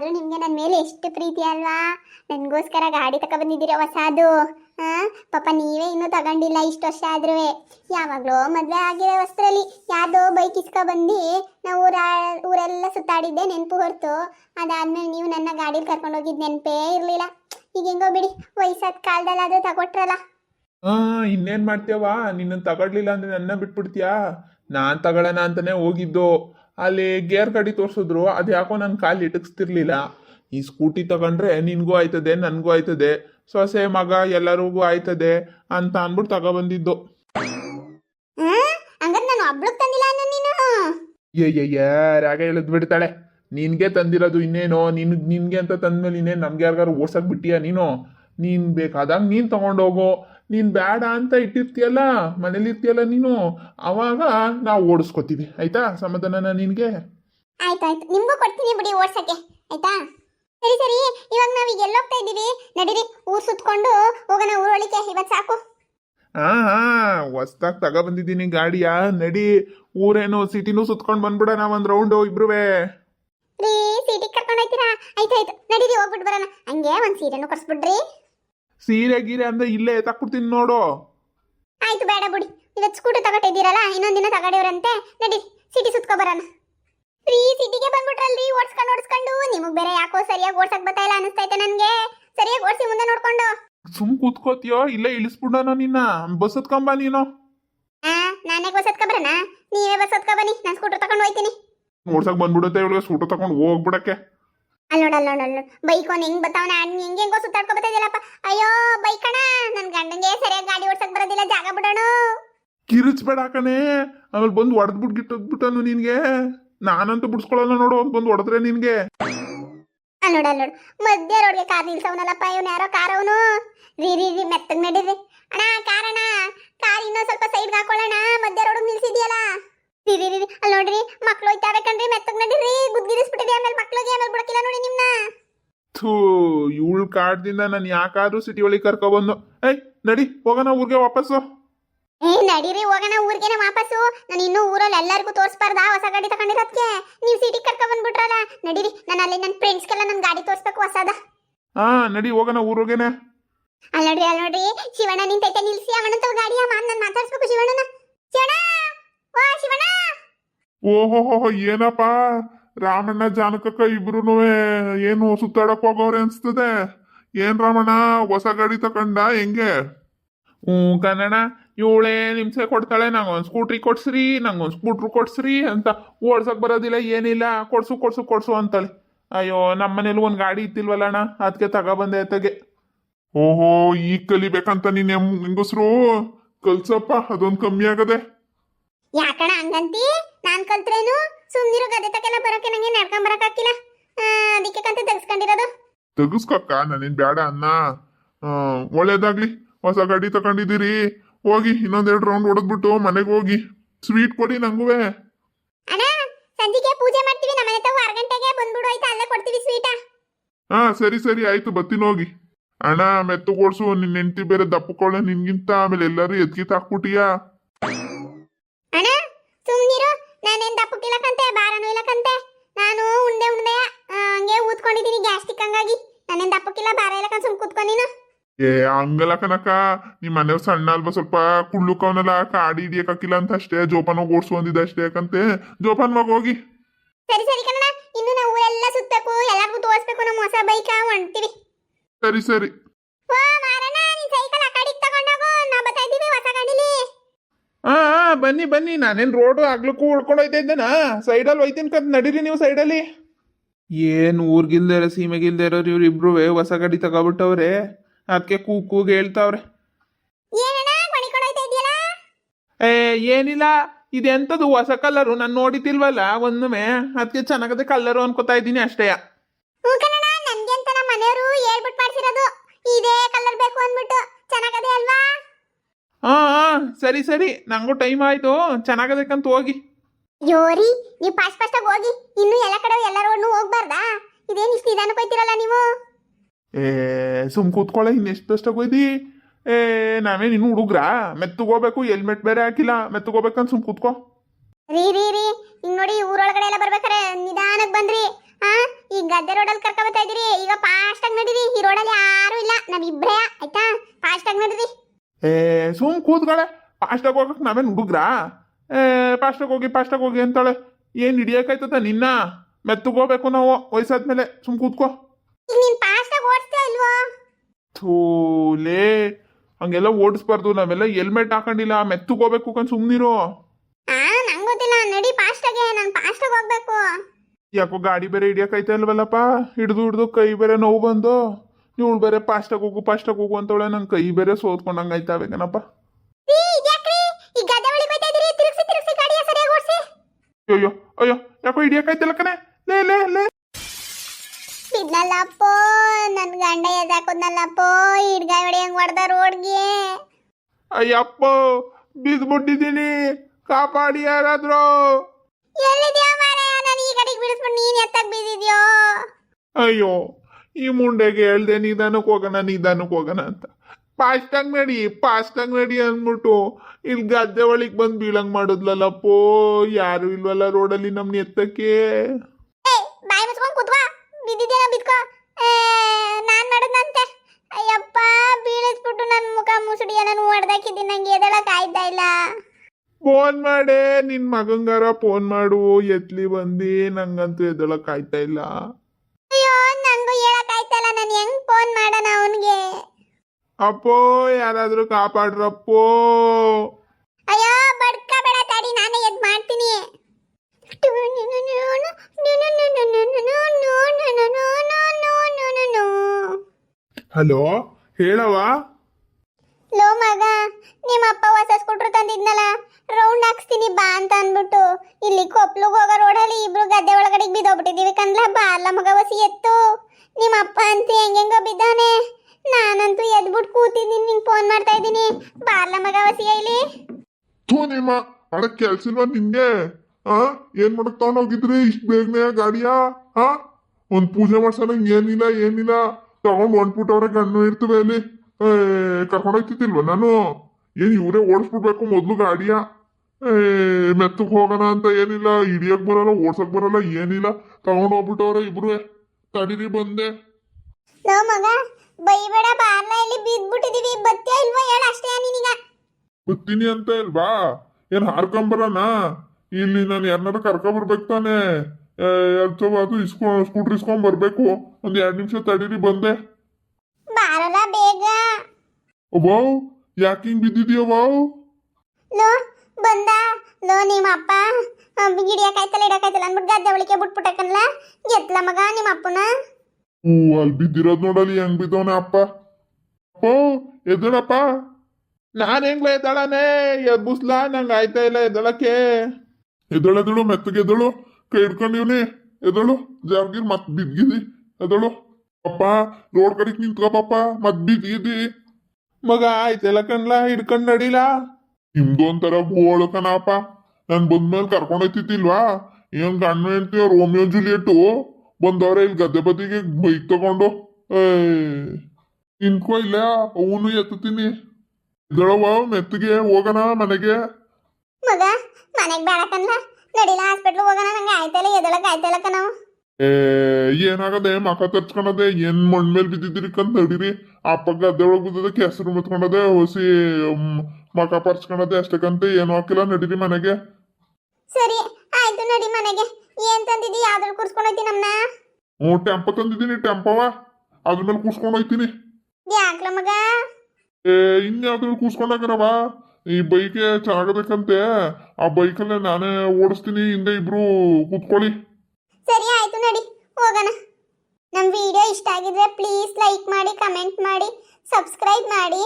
ಆದ್ರೂ ನಿಮ್ಗೆ ನನ್ನ ಮೇಲೆ ಎಷ್ಟು ಪ್ರೀತಿ ಅಲ್ವಾ? ನನಗೋಸ್ಕರ ಗಾಡಿ ತಕ ಬಂದಿದ್ದೀರ ಹೊಸದು. ಹಾಂ ಪಾಪ ನೀವೇ ಇನ್ನೂ ತಗೊಂಡಿಲ್ಲ ಇಷ್ಟು ವರ್ಷ ಆದ್ರೂ. ಯಾವಾಗಲೋ ಮದುವೆ ಆಗಿರೋ ವಸ್ತ್ರಲ್ಲಿ ಯಾವುದೋ ಬೈಕ್ ಇಸ್ಕೊ ಬಂದು ನಾವು ಊರ, ಊರೆಲ್ಲ ಸುತ್ತಾಡಿದ್ದೆ ನೆನಪು ಹೊರತು. ಅದಾದ್ಮೇಲೆ ನೀವು ನನ್ನ ಗಾಡೀಲಿ ಕರ್ಕೊಂಡು ಹೋಗಿದ್ದ ನೆನಪೇ ಇರಲಿಲ್ಲ. ಈಗ ಹೆಂಗೋ ಬಿಡಿ, ವಯಸ್ಸಾದ ಕಾಲದಲ್ಲಾದರೂ ತಗೊಟ್ರಲ್ಲ. ಹಾ ಇನ್ನೇನ್ ಮಾಡ್ತೇವಾ ನಿನ್ನ ತಗೊಳ್ಲಿಲ್ಲ ಅಂದ್ರೆ ನನ್ನ ಬಿಟ್ಬಿಡ್ತೀಯಾ? ನಾನ್ ತಗೊಳ್ಳೋಣ ಅಂತಾನೆ ಹೋಗಿದ್ದು. ಅಲ್ಲಿ ಗೇರ್ ಗಾಡಿ ತೋರಿಸಿದ್ರು ಅದು ಯಾಕೋ ನನ್ನ ಕಾಲು ಇಟಕ್ಸ್ತಿರ್ಲಿಲ್ಲ. ಈ ಸ್ಕೂಟಿ ತಗೊಂಡ್ರೆ ನಿನಗೂ ಆಯ್ತದೆ ನನಗೂ ಆಯ್ತದೆ ಸೊಸೆ ಮಗ ಎಲ್ಲರಿಗೂ ಆಯ್ತದೆ ಅಂತ ಅನ್ಬಿಟ್ಟು ತಗೊಬಂದಿದ್ದು. ಏಯ್ಯ ರಾಗ ಹೇಳದ್ ಬಿಡ್ತಾಳೆ. ನಿನ್ಗೆ ತಂದಿರೋದು ಇನ್ನೇನೋ ನಿನ್ ನಿನ್ಗೆ ಅಂತ ತಂದ್ಮೇಲೆ ಇನ್ನೇನು ನಮ್ಗೆ ಯಾರಿಗಾರು ಓಡ್ಸಕ್ ಬಿಟ್ಟಿಯಾ ನೀನು? ನೀನ್ ಬೇಕಾದಾಗ ನೀನ್ ತಗೊಂಡೋಗು. ನೀನ್ ಬೇಡ ಅಂತ ಇಟ್ಟಿರ್ತೀಯಲ್ಲ ಮನೇಲಿ ಇರ್ತೀಯಲ್ಲ ನೀನು ಅವಾಗ ನಾವು ಓಡಿಸ್ಕೊತೀವಿ. ಆಯ್ತಾ ಸಮಾಧಾನನ ನಿನ್ಗೆ? ಆಯ್ತಾಯ್ತು ನಿಮಗೂ ಕೊಡ್ತೀನಿ ಬಿಡಿ ಓಡ್ಸಕ್ಕೆ. ಆಯ್ತಾ? ಸರಿ ಸರಿ. ಇವಾಗ ನಾವು ಈಗ ಎಲ್ಲೋಗ್ತಾ ಇದ್ದೀವಿ. ನಡೀರಿ ಊರು ಸುತ್ಕೊಂಡು ಹೋಗೋಣ ಊರೊಳಿಕೆ ಇವತ್ತು ಸಾಕು. ಹಾ ಹಾ. ಹೊಸ್ದಾಗ್ ತಗೊಬಂದಿದ್ದೀನಿ ಗಾಡಿಯ. ನಡಿ. ಊರೇನು ಸಿಟಿನೂ ಸುತ್ಕೊಂಡ್ ನಾವು ಒಂದು ರೌಂಡು ಇಬ್ರುವೆ. ರೀ ಸಿಟಿಗೆ ಕರ್ಕೊಂಡು ಹೋಯ್ತೀರಾ? ಆಯ್ತಾಯ್ತು ನಡೀರಿ ಹೋಗ್ಬಿಟ್ಟು ಬರೋಣ. ಹಂಗೆ ಒಂದು ಸೀರೆನೂ ಕೊಡ್ಸ್ಬಿಡ್ರಿ. ಸೀರೆ ಗೀರೆ ಅಂದ್ರೆ ಇಲ್ಲೇ ಎತ್ತಾಕ್ಬಿಡ್ತೀನಿ ನೋಡು. ಆಯ್ತು ಬೇಡ ಬಿಡಿ. ಇವತ್ತು ಸ್ಕೂಟರ್ ಇನ್ನೊಂದು ದಿನ ತಗೊಂಡಿವ್ರಂತೆ. ನಡಿ ಸಿಟಿ ಸುತ್ಕೊ ಬರೋಣ ರೀ ಸಿಟಿಗೆ ಬಂದ್ಬಿಟ್ರಲ್ರಿ ಓಡ್ಸ್ಕೊಂಡು ಓಡಿಸ್ಕೊಂಡು. ನಿಮಗೆ ಬೇರೆ ಯಾಕೋ ಸರಿಯಾಗಿ ಓಡ್ಸಕ್ ಬರ್ತಾ ಇಲ್ಲ ಅನಿಸ್ತೈತೆ ನನಗೆ. ಸರಿಯಾಗಿ ಓಡಿಸಿ ಮುಂದೆ ನೋಡ್ಕೊಂಡು. ಸುಮ್ ಕೂತ್ಕೋತಿಯೋ ಇಲ್ಲೇ ಇಳಿಸ್ಬಿಡೋಣ ನಿನ್ನ. ಬಸ್ ಹತ್ಕೊಂಬ ನೀನು. ಆ ನಾನೇ ಬಸ್ ಹತ್ಕೊ ಬರೋಣ ನೀವೇ ಬಸ್ ಹತ್ಕೊ ಬನ್ನಿ ನಾನು ಸ್ಕೂಟರ್ ತಗೊಂಡು ಹೋಯ್ತೀನಿ. ನೋಡ್ಸಕ್ ಬಂದ್ಬಿಡುತ್ತೆ ಇವಳಿಗೆ ಸ್ಕೂಟರ್ ತಗೊಂಡು ಹೋಗ್ಬಿಡಕ್ಕೆ. ಅಲ್ಲೋಡ ನೋಡು ಅಲ್ಲಿ ನೋಡು ಬೈಕ್ ಅವ್ನು ಹೆಂಗ್ ಬರ್ತಾವನ ಹೆಂಗ್ ಹೆಂಗೋ ಸುತ್ತಾಡ್ಕೊ ಬತ್ತಿದಿಲ್ಲಪ್ಪ ಅಯ್ಯೋ ಬೈಕ್ ಅಣ್ಣ ನನ್ ಗಂಡಂಗೆ ಸರಿಯಾಗಿ ಗಾಡಿ ಓಡ್ಸಕ್ ಬರೋದಿಲ್ಲ ಜಾಗ ಬಿಡೋಣ. ಕಿರಿಚ್ಬೇಡ ಕಣೆ. ಆಮೇಲೆ ಬಂದು ಹೊಡೆದ್ಬಿಟ್ಟು ಗಿಟ್ಟದ್ಬಿಟ್ಟನು ನಿನ್ಗೆ. ನಾನಂತೂ ಬಿಡ್ಸ್ಕೊಳಲ್ಲ ನೋಡು ಅಂತ ಬಂದು ಹೊಡೆದ್ರೆ ನಿನ್ಗೆ. ಅಲ್ಲೋಡ ನೋಡು ಅಲ್ಲಿ ನೋಡು. ಮಧ್ಯ ರೋಡ್ಗೆ ಕಾರ್ ನಿಲ್ಸವನಲ್ಲಪ್ಪ ಇವ್ನ ಯಾರೋ ಕಾರ್ ಅವನು. ರೀ ರೀ ರೀ ಮೆತ್ತಗ್ ನಡೀರಿ. ಅಣ್ಣ ಕಾರಣ ಕಾರ್ ಇನ್ನೊಂದ್ ಸ್ವಲ್ಪ ಸೈಡ್ಗೆ ಹಾಕೊಳ್ಳೋಣ. ಮಧ್ಯ ರೋಡ್ ನಿಲ್ಸಿದ್ಯಲ್ಲ. ರೀ ರೀ ಅಲ್ಲಿ ನೋಡ್ರಿ ಮಕ್ಳು ಹೋಯ್ತಾವೆ ಕಣ್ರಿ ಮೆತ್ತಗ್ ನಡೀರಿ. ಗುದ್ದಿರಿಸ್ಬಿಟ್ಟಿದೆ ಆಮೇಲೆ ಮಕ್ಳಿಗೆ ಆಮೇಲೆ ಬಿಡಕಿಲ್ಲ ನೋಡಿ ನಿಮ್ನ. ಥೂ ಇವಳು ಕಾಡ್ದಿಂದ ನಾನು ಯಾಕಾದ್ರೂ ಸಿಟಿ ಒಳಗೆ ಕರ್ಕೊಬಂದು. ಏಯ್ ನಡಿ ಹೋಗೋಣ ಊರಿಗೆ ವಾಪಸ್ಸು. ಏ ನಡೀರಿ ಹೋಗೋಣ ಊರಿಗೆನೆ ವಾಪಸ್ಸು. ನಾನು ಇನ್ನೂ ಊರಲ್ಲಿ ಎಲ್ಲರಿಗೂ ತೋರಿಸ್ಬಾರ್ದಾ ಹೊಸ ಗಾಡಿ ತಗೊಂಡಿರೋದಕ್ಕೆ ನೀವು ಸಿಟಿ ಕರ್ಕೊಂಡ್ ಬಂದ್ಬಿಟ್ರಲ್ಲ ನಡೀರಿ ನಾನು ಅಲ್ಲಿ ನನ್ನ ಫ್ರೆಂಡ್ಸ್ಗೆಲ್ಲ ನನ್ನ ಗಾಡಿ ತೋರಿಸ್ಬೇಕು ಹೊಸದ. ಹಾ ನಡಿ ಹೋಗೋಣ ಊರೋಗೇನೆ ಅಲ್ಲ ನೋಡ್ರಿ ಅಲ್ಲಿ ನೋಡ್ರಿ. ಶಿವಣ್ಣ ನಿಂತೈತೆ ನಿಲ್ಸಿ ಅವನಂತ ಗಾಡಿಯ ಮಾನ್ ನಾನು ಮಾತಾಡ್ಸ್ಬೇಕು ಶಿವಣ್ಣನ ಶಿವಣ್ಣ ಓ ಶಿವಣ್ಣ ಓಹೋ ಏನಪ್ಪ? ರಾಮಣ್ಣ ಜಾನಕಕ್ಕ ಇಬ್ರು ಏನು ಸುತ್ತಾಡಕ್ ಹೋಗೋರೆ ಅನ್ಸ್ತದೆ. ಏನ್ ರಾಮಣ್ಣ ಹೊಸ ಗಾಡಿ ತಕೊಂಡ ಹೆಂಗೆ? ಹ್ಞೂ ಕನ್ನಡ ಇವಳೇ ನಿಮ್ಸೆ ಕೊಡ್ತಾಳೆ ನಂಗೊಂದು ಸ್ಕೂಟ್ರಿ ಕೊಡ್ಸ್ರಿ ನಂಗೊಂದು ಸ್ಕೂಟ್ರ್ ಕೊಡ್ಸ್ರಿ ಅಂತ ಓಡ್ಸಕ್ ಬರೋದಿಲ್ಲ ಏನಿಲ್ಲ ಕೊಡ್ಸು ಕೊಡ್ಸು ಕೊಡ್ಸು ಅಂತಾಳೆ. ಅಯ್ಯೋ ನಮ್ಮ ಮನೇಲಿ ಒಂದು ಗಾಡಿ ಇತ್ತಿಲ್ವಲ್ಲ ಅಣ್ಣ ಅದಕ್ಕೆ ತಗೊಬಂದೆ ತಗೆ ಓಹೋ ಈಗ ಕಲಿಬೇಕಂತ ನೀನ್ ಹೆಂಗಸ್ರು? ಕಲ್ಸಪ್ಪ ಅದೊಂದು ಕಮ್ಮಿ ಆಗದೆ. ಯಾಕಣ ಹಂಗಂತಿ? ನಾನ್ ಕಲ್ತ್ರೇನು? ಸುಮ್ನಿರು ಗದೆ ತಕ್ಕೆಲ್ಲ ಬರೋಕೆ ನಂಗೆ ನಡ್ಕೊಂಡ್ ಬರಕ್ಕಾಗಿಲ್ಲ ಅದಕ್ಕೆ ಕಂತ ತೆಗ್ಸ್ಕೊಂಡಿರೋದು. ತೆಗಿಸ್ಕೊಕ್ಕ? ನಾನೇನ್ ಬೇಡ ಅನ್ನ ಒಳ್ಳೇದಾಗ್ಲಿ. ಹೊಸ ಗಾಡಿ ತಗೊಂಡಿದ್ದೀರಿ ಹೋಗಿ ಇನ್ನೊಂದೆರಡು ರೌಂಡ್ ಹೊಡೆದ್ಬಿಟ್ಟು ಮನೆಗೆ ಹೋಗಿ. ಸ್ವೀಟ್ ಕೊಡಿ ನಂಗುವೆ. ಅಣ್ಣ ಸಂಜೆಗೆ ಪೂಜೆ ಮಾಡ್ತೀವಿ. ನಮ್ಮ ಮನೆ ತಗೋ ಆರು ಗಂಟೆಗೆ ಬಂದ್ಬಿಡು ಆಯ್ತಾ? ಅಲ್ಲೇ ಕೊಡ್ತೀವಿ ಸ್ವೀಟ ಹಾ ಸರಿ ಸರಿ ಆಯ್ತು. ಬತ್ತೀನಿ ಹೋಗಿ. ಅಣ್ಣ ಮೆತ್ತಗೋಡ್ಸು ನಿನ್ನ ಹೆಂಡತಿ ಬೇರೆ ದಪ್ಪಕೊಳ್ಳ ನಿನ್ಗಿಂತ. ಆಮೇಲೆ ಎಲ್ಲರೂ ಎದ್ಗಿತ್ ಹಾಕ್ಬಿಟ್ಟಿಯಾ? ಸುಮ್ ಕುತ್ಕೊ ನೀನು? ಏ ಹಂಗಲ್ಲ ಕನಕ ನಿಮ್ ಮನೆಯವ್ರು ಸಣ್ಣ ಅಲ್ವಾ? ಸ್ವಲ್ಪ ಕುಳ್ಳುಕವನಲ್ಲ ಕಾಡಿ ಹಿಡಿಯಕ್ಕಾಕಿಲ್ಲ ಅಂತ ಅಷ್ಟೇ. ಜೋಪಾನ ಓಡಿಸು ಅಂದಿದ್ದ ಅಷ್ಟೇ ಯಾಕಂತೆ. ಜೋಪಾನ್ ಮಗ ಹೋಗಿ. ಸರಿ ಸರಿ ಕನ್ನಡ ಇನ್ನು ನಾವು ಊರೆಲ್ಲ ಸುತ್ತಬೇಕು ಎಲ್ಲರಿಗೂ ತೋರಿಸ್ಬೇಕು ನಮ್ಮ ಹೊಸ ಬೈಕ್ ಹೊಂಡ್ತೀವಿ ಸರಿ ಸರಿ. ಹಾ ಬನ್ನಿ ಬನ್ನಿ. ನಾನೇನ್ ರೋಡ್ ಆಗ್ಲಕ್ಕೂ ಉಳ್ಕೊಂಡು ಹೋಯ್ತಾ ಇದ್ದೇನಾ? ಸೈಡಲ್ಲಿ ಹೋಯ್ತೀನಿ ಕತ್ ನಡೀರಿ ನೀವು ಸೈಡಲ್ಲಿ. ಏನ್ ಊರ್ಗಿಲ್ದೇರ ಸೀಮೆಗಿಲ್ದೇರೋರು ಇರೋರು ಇಬ್ರು ಹೊಸ ಗಾಡಿ ತಗೊಬಿಟ್ಟವ್ರೆ. ಅದಕ್ಕೆ ಕೂಗ್ ಕೂಗ್ ಹೇಳ್ತಾವ್ರೆ ಏ ಏನಿಲ್ಲ. ಇದೆಂತದು ಹೊಸ ಕಲರು? ನಾನು ನೋಡಿತಿಲ್ವಲ್ಲ ಒಂದೊಮ್ಮೆ ಅದಕ್ಕೆ ಚೆನ್ನಾಗದೆ ಕಲರು ಅನ್ಕೋತಾ ಇದ್ದೀನಿ ಅಷ್ಟೇ. ಹಾ ಸರಿ ಸರಿ. ನಂಗೂ ಟೈಮ್ ಆಯ್ತು. ಚೆನ್ನಾಗದಕ್ಕಂತ ಹೋಗಿ. ಯೋರಿ ನೀವು ಫಾಸ್ಟ್ ಫಾಸ್ಟ್ ಆಗಿ ಹೋಗಿ ಇನ್ನು ಎಲ್ಲ ಕಡೆ ಎಲ್ಲ ರೋಡ್ನು ಹೋಗ್ಬಾರ್ದಾ? ಇದೇನು ಇಷ್ಟು ನಿಧಾನಕ್ಕೆ ಹೋಯ್ತಿರಲ್ಲ ನೀವು? ಏ ಸುಮ್ ಕೂತ್ಕೊಳ್ಳೆ ಇನ್ನೆಷ್ಟು ಹೋಯ್ದಿ? ಏ ನಾವೇ ಇನ್ನು ಹುಡುಗ್ರಾ? ಮೆತ್ತಗೋಬೇಕು ಹೆಲ್ಮೆಟ್ ಬೇರೆ ಹಾಕಿಲ್ಲ ಮೆತ್ತಗೋಬೇಕಂತ ಸುಮ್ ಕೂತ್ಕೋ. ರೀ ರೀ ರೀ ಹಿಂಗ್ ನೋಡಿ ಊರೊಳಗಡೆ ಎಲ್ಲ ಬರ್ಬೇಕಾರೆ ನಿಧಾನಕ್ಕೆ ಬಂದ್ರಿ. ಹಾ ಈ ಗದ್ದೆ ರೋಡಲ್ಲಿ ಕರ್ಕೊ ಬರ್ತಾ ಇದ್ದೀರಿ. ಈಗ ಫಾಸ್ಟ್ ಆಗಿ ನಡೀರಿ. ಈ ರೋಡಲ್ಲಿ ಯಾರು ಇಲ್ಲ. ನಾವ್ ಇಬ್ರೇ ಆಯ್ತಾ? ಫಾಸ್ಟ್ ಆಗಿ ನಡೀರಿ. ಏ ಸುಮ್ ಕೂತ್ಕೊಳ್ಳೆ. ಫಾಸ್ಟ್ ಆಗಿ ಹೋಗಕ್ ನಾವೇನು ಹುಡುಗ್ರಾ? ಏ ಫಾಸ್ಟಾಗಿ ಹೋಗಿ ಫಾಸ್ಟಾಗಿ ಹೋಗಿ ಅಂತಾಳೆ. ಏನು ಹಿಡಿಯೋಕಾಯ್ತದ ನಿನ್ನ? ಮೆತ್ತಗೋಬೇಕು ನಾವು. ವಯಸ್ಸಾದ್ಮೇಲೆ ಸುಮ್ ಕೂತ್ಕೋ. ಥೂಲೇ ಹಂಗೆಲ್ಲ ಓಡಿಸ್ಬಾರ್ದು. ನಾವೆಲ್ಲ ಹೆಲ್ಮೆಟ್ ಹಾಕೊಂಡಿಲ್ಲ. ಮೆತ್ತಗೋಬೇಕು ಕಣ್ ಸುಮ್ನಿರು. ಯಾಕೋ ಗಾಡಿ ಬೇರೆ ಹಿಡಿಯೋಕಾಯ್ತಾ ಇಲ್ವಲ್ಲಪ್ಪ? ಹಿಡ್ದು ಹಿಡ್ದು ಕೈ ಬೇರೆ ನೋವು ಬಂದು. ಇವಳು ಬೇರೆ ಫಾಸ್ಟಾಗಿ ಹೋಗು ಫಾಸ್ಟಾಗಿ ಹೋಗು ಅಂತವಳೆ. ನಂಗೆ ಕೈ ಬೇರೆ ಸೋತ್ಕೊಂಡಂಗೆ ಆಯ್ತಾವೆ ಕಣಪ್ಪ ರೀ, ಇದ್ಯಾಕ್ರಿ? ಈ ಗದ್ದೆ ಒಳಗೆ ಹೋಯ್ತಾ ಇದೀರಿ ತಿರುಗಿಸಿ ತಿರುಗಿಸಿ ಗಾಡಿಯ ಸರಿಯಾಗಿ ಓಡಿಸಿ ಅಯ್ಯೋ ಅಯ್ಯೋ ಯಾಕೋ ಹಿಡಿಯೋಕಾಯ್ತಿಲ್ಲ ಕಣೆ? ಲೇ ಲೇ ಲೇ. ಇದ್ನಲ್ಲಪ್ಪೋ ನನ್ ಗಂಡ ಎದಾಕೋದ್ನಲ್ಲಪ್ಪೋ ಹಿಡ್ಗಾಯ್ ಹೊಡೆಯಂಗ್ ಹೊಡ್ದ ರೋಡ್ಗೆ. ಅಯ್ಯಪ್ಪ ಬಿದ್ಬಿಟ್ಟಿದ್ದೀನಿ ಕಾಪಾಡಿ ಯಾರಾದ್ರೂ. ಎಲ್ಲಿದ್ಯೋ ಮಾರಾಯ? ನಾನು ಈ ಕಡೆಗೆ ಬಿಡಿಸ್ಬಿಟ್ಟು ನೀನ್ ಎತ್ತಾಗ್ ಬಿದ್ದಿದ್ಯೋ. ಅಯ್ಯೋ ಈ ಮುಂಡೆಗೆ ಹೇಳ್ದೆ ನಿಧಾನಕ್ಕೆ ಹೋಗೋಣ ನಿಧಾನಕ್ಕೆ ಹೋಗೋಣ ಅಂತ. ಫಾಸ್ಟಾಗಿ ನಡಿ ಫಾಸ್ಟಾಗಿ ನಡಿ ಅಂದ್ಬಿಟ್ಟು ಇಲ್ಲಿ ಗದ್ದೆ ಒಳಗೆ ಬಂದು ಬೀಳಂಗ್ ಮಾಡಿದ್ಲಲ್ಲಪ್ಪೋ ಯಾರು ಇಲ್ವಲ್ಲ ರೋಡಲ್ಲಿ ನಮ್ಮ ಎತ್ತಕ್ಕೆ. ಬಾಯಿ ಮುಚ್ಕೊಂಡು ಕುತ್ವಾ ಬಿದ್ದಿದ್ದೇನ ಬಿದ್ಕೋ. ನಾನ್ ಮಾಡದ್ನಂತೆ. ಅಯ್ಯಪ್ಪ ಬೀಳಿಸ್ಬಿಟ್ಟು ನನ್ನ ಮುಖ ಮುಸುಡಿ ನಾನು ಹೊಡೆದಾಕಿದ್ದೀನಿ ನಂಗೆ ಎದಳಕ್ ಆಯ್ತಾ ಇಲ್ಲ. ಫೋನ್ ಮಾಡೆ ನಿನ್ ಮಗಂಗಾರ ಫೋನ್ ಮಾಡು ಎತ್ಲಿ ಬಂದು ನಂಗಂತೂ ಎದ್ದಳಕ್ ಆಯ್ತಾ ಇಲ್ಲ. ಅಯ್ಯೋ ನಂಗೂ ಹೇಳಕ್ ಆಯ್ತಾ ಇಲ್ಲ ನಾನು ಹೆಂಗ್ ಫೋನ್ ಮಾಡೋಣ ಅವನ್ಗೆ? ಅಪ್ಪೋ ಯಾರಾದ್ರೂ ಕಾಪಾಡ್ರಪ್ಪೋ ಅಯ್ಯೋ ಬಡ್ಕ ಬೇಡ ತಡಿ ನಾನೇ ಎದ್ ಮಾಡ್ತೀನಿ ಹಲೋ ಹೇಳವ ಲೋ ಮಗ ನಿಮ್ಮ ಅಪ್ಪ ಹೊಸ ಸ್ಕೂಟ್ರ್ ತಂದಿದ್ನಲ್ಲ ರೌಂಡ್ ಹಾಕ್ಸ್ತೀನಿ ಬಾ ಅಂತ ಅಂದ್ಬಿಟ್ಟು ಇಲ್ಲಿ ಕೊಪ್ಲುಗ್ ಹೋಗೋ ರೋಡಲ್ಲಿ ಇಬ್ರು ಗದ್ದೆ ಒಳಗಡೆ ಬಿದ್ದೋಗ್ಬಿಟ್ಟಿದೀವಿ ಕಂದ್ಲ ಬಾ ಅಲ್ಲ ಮಗ ಹೊಸಿ ಎತ್ತು ನಿಮ್ಮ ಅಪ್ಪ ಅಂತ ಹೆಂಗೆಂಗೋ ಬಿದ್ದಾನೆ ನಾನಂತೂ ಎದ್ಬಿಟ್ಟು ಕೂತಿದ್ದೀನಿ ನಿಂಗೆ ಫೋನ್ ಮಾಡ್ತಾ ಇದ್ದೀನಿ. ಬಾರ್ಲ ಮಗ ವಸಿಯ ಇಲ್ಲಿ. ಥೂ ನಿಮ್ಮ ಅಡ ಕೆಲ್ಸಿಲ್ವಾ ನಿಂಗೆ? ಆ? ಏನ್ ಮಾಡಕ್ ತಗೊಂಡ್ ಹೋಗಿದ್ರಿ ಇಷ್ಟ ಬೇಗನೆ ಗಾಡಿಯ? ಆ? ಒಂದ್ ಪೂಜೆ ಮಾಡ್ಸೋಣ ಏನಿಲ್ಲ ಏನಿಲ್ಲ. ತಗೊಂಡ್ ಹೊಂಟ್ಬಿಟ್ಟವ್ರೆ ಗಣ್ಣು ಇರ್ತವೆ ಅಲ್ಲಿ. ಕರ್ಕೊಂಡ್ ಹೋಗ್ತಿದ್ದಿಲ್ವ ನಾನು? ಏನ್ ಇವರೇ ಓಡಿಸ್ಬಿಡ್ಬೇಕು ಮೊದ್ಲು ಗಾಡಿಯ? ಏ ಮೆತ್ತಗ್ ಹೋಗೋಣ ಅಂತ ಏನಿಲ್ಲ ಹಿಡಿಯಕ್ ಬರಲ್ಲ ಓಡ್ಸಕ್ ಬರಲ್ಲ ಏನಿಲ್ಲ. ತಗೊಂಡ್ ಹೋಗ್ಬಿಟ್ಟವ್ರೆ ಇಬ್ರು ತಡೀರಿ ಬಂದೆ. ಲೋ ಮಗ ಬೈಬೇಡ ಬಾರ್ನ ಇಲ್ಲಿ ಬಿದ್ಬಿಟ್ಟಿದೀವಿ ಬತ್ತೀಯ ಇಲ್ವಾ ಹೇಳ ಅಷ್ಟೇ ನೀನೀಗ. ಬತ್ತೀನಿ ಅಂತ ಇಲ್ವಾ? ಏನ್ ಹಾರ್ಕೊಂಬರಣ ಇಲ್ಲಿ ನಾನು ಯಾರನ್ನಾರ ಕರ್ಕೊಂಬರ್ಬೇಕು ತಾನೆ. ಅಥವಾ ಅದು ಇಸ್ಕೊಂಡ್ ಸ್ಕೂಟ್ರ್ ಇಸ್ಕೊಂಡ್ ಬರ್ಬೇಕು. ಒಂದ್ ಎರಡ್ ನಿಮಿಷ ತಡೀರಿ ಬಂದೆ. ಬಾರಲ್ಲ ಬೇಗ. ಅವ್ವ ಯಾಕೆ ಹಿಂಗ್ ಬಿದ್ದಿದ್ಯಾ ವಾವ್ ಲೋ ಬಂದ. ಲೋ ನಿಮ್ಮ ಅಪ್ಪ ಗಿಡಿಯಕ್ಕಾಯ್ತಲ್ಲ ಇಡಕ್ಕಾಯ್ತಲ್ಲ ಅಂದ್ಬಿಟ್ಟು ಗದ್ದೆ ಒಳಿಕೆ ಬಿಟ್ಬಿಟ್ಟಕನ್ಲ ಎತ್ಲ ಮಗ ನಿಮ್ಮ ಅಪ್ಪನ ಹೂ ಅಲ್ಲಿ ಬಿದ್ದಿರೋದ್ ನೋಡಲಿ ಹೆಂಗ್ ಬಿದ್ದವನ ಅಪ್ಪ. ಅಪ್ಪ ಎದ್ದಳಪ್ಪ. ನಾನ್ ಹೆಂಗ್ಲ ಎದ್ದಾಳನೇ? ಎಬ್ಬುಸ್ಲಾ? ನಂಗೆ ಆಯ್ತಾ ಇಲ್ಲ ಎದ್ದಳಕ್ಕೆ. ಎದ್ದಳೆದಳು ಮೆತ್ತಗೆ ಎದ್ದಳು. ಕೈ ಹಿಡ್ಕೊಂಡಿವ್ನಿ ಎದ್ದಳು ಜಾರ್ಗಿರ್ ಮತ್ ಬಿದ್ಗಿದಿ. ಎದ್ದಳು. ಅಪ್ಪ ರೋಡ್ ಕಡೆಗ್ ನಿಂತ್ಕೊಪ್ಪ ಮತ್ ಬಿದ್ಗಿದಿ. ಮಗ ಆಯ್ತಲ್ಲ ಕಣ್ಲ? ಹಿಡ್ಕೊಂಡ್ ನಡಿಲ. ನಿಮ್ದು ಒಂಥರ ಗೋಳು ಕಣಪ್ಪ. ನಾನ್ ಬಂದ್ಮೇಲೆ ಕರ್ಕೊಂಡ್ ಹೋಯ್ತಿತ್ತಿಲ್ವಾ ಏನ್ ಗಂಡು ಹೆಂಡ್ತಿ ರೋಮಿಯೋ ಜೂಲಿಯೆಟ್ಟು? ಬಂದವ್ರೆ ಇಲ್ಲಿ ಗದ್ದೆ ಬದಿಗೆ ಬೈಕ್ ತಗೊಂಡು ಏ ನಿನ್ಕೋ ಇಲ್ಲ ಅವನು ಎತ್ತುತ್ತೀನಿ ಇದ್ದಳವ ಮೆತ್ತಗೆ ಹೋಗೋಣ ಮನೆಗೆ. ಮಗ ಮನೆಗೆ ನಡಿಲ ಹಾಸ್ಪಿಟ್ಲ್ ಹೋಗೋಣ ನಂಗೆ ಆಯ್ತಲ್ಲ ಏನಾಗದೆ ಮಕ ತರ್ಚ್ಕೊಂಡದೆ ಏನ್ ಮಣ್ಣ ಮೇಲೆ ಬಿದ್ದಿದ್ರಿ ಕಂತ ನಡೀರಿ. ಅಪ್ಪ ಗದ್ದೆ ಒಳಗ್ ಬಿದ್ದದಕ್ಕೆ ಹೆಸರು ಮುತ್ಕೊಂಡದೆ ಹೊಸಿ ಮಕ ಪರ್ಚ್ಕೊಂಡದೆ ಅಷ್ಟಕ್ಕಂತ ಏನು ಹಾಕಿಲ್ಲ ನಡೀರಿ ಮನೆಗೆ. ಸರಿ ಆಯ್ತು ನಡಿ ಮನೆಗೆ. ಏನ್ ತಂದಿದಿ? ಅದ್ರಲ್ಲಿ ಕೂರ್ಸ್ಕೊಂಡು ಹೋಯ್ತಿ ನಮ್ನ? ಹ್ಞೂ ಟೆಂಪ ತಂದಿದ್ದೀನಿ ಟೆಂಪವ. ಅದ್ರ ಮೇಲೆ ಕೂರ್ಸ್ಕೊಂಡು ಹೋಯ್ತೀನಿ. ಯಾಕ್ಲ ಮಗ? ಏ ಇನ್ಯಾವ್ದ್ರಲ್ಲಿ ಕೂರ್ಸ್ಕೊಂಡಾಗರವ ಈ ಬೈಕೆ ಚೆನ್ನಾಗಬೇಕಂತೆ ಆ ಬೈಕಲ್ಲೇ ನಾನೇ ಓಡಿಸ್ತೀನಿ ಹಿಂದೆ ಇಬ್ರು ಕೂತ್ಕೊಳ್ಳಿ. ಸರಿ ಆಯ್ತು ನಡಿ ಹೋಗೋಣ. ನಮ್ಮ ವಿಡಿಯೋ ಇಷ್ಟ ಆಗಿದ್ರೆ ಪ್ಲೀಸ್ ಲೈಕ್ ಮಾಡಿ ಕಮೆಂಟ್ ಮಾಡಿ ಸಬ್ಸ್ಕ್ರೈಬ್ ಮಾಡಿ.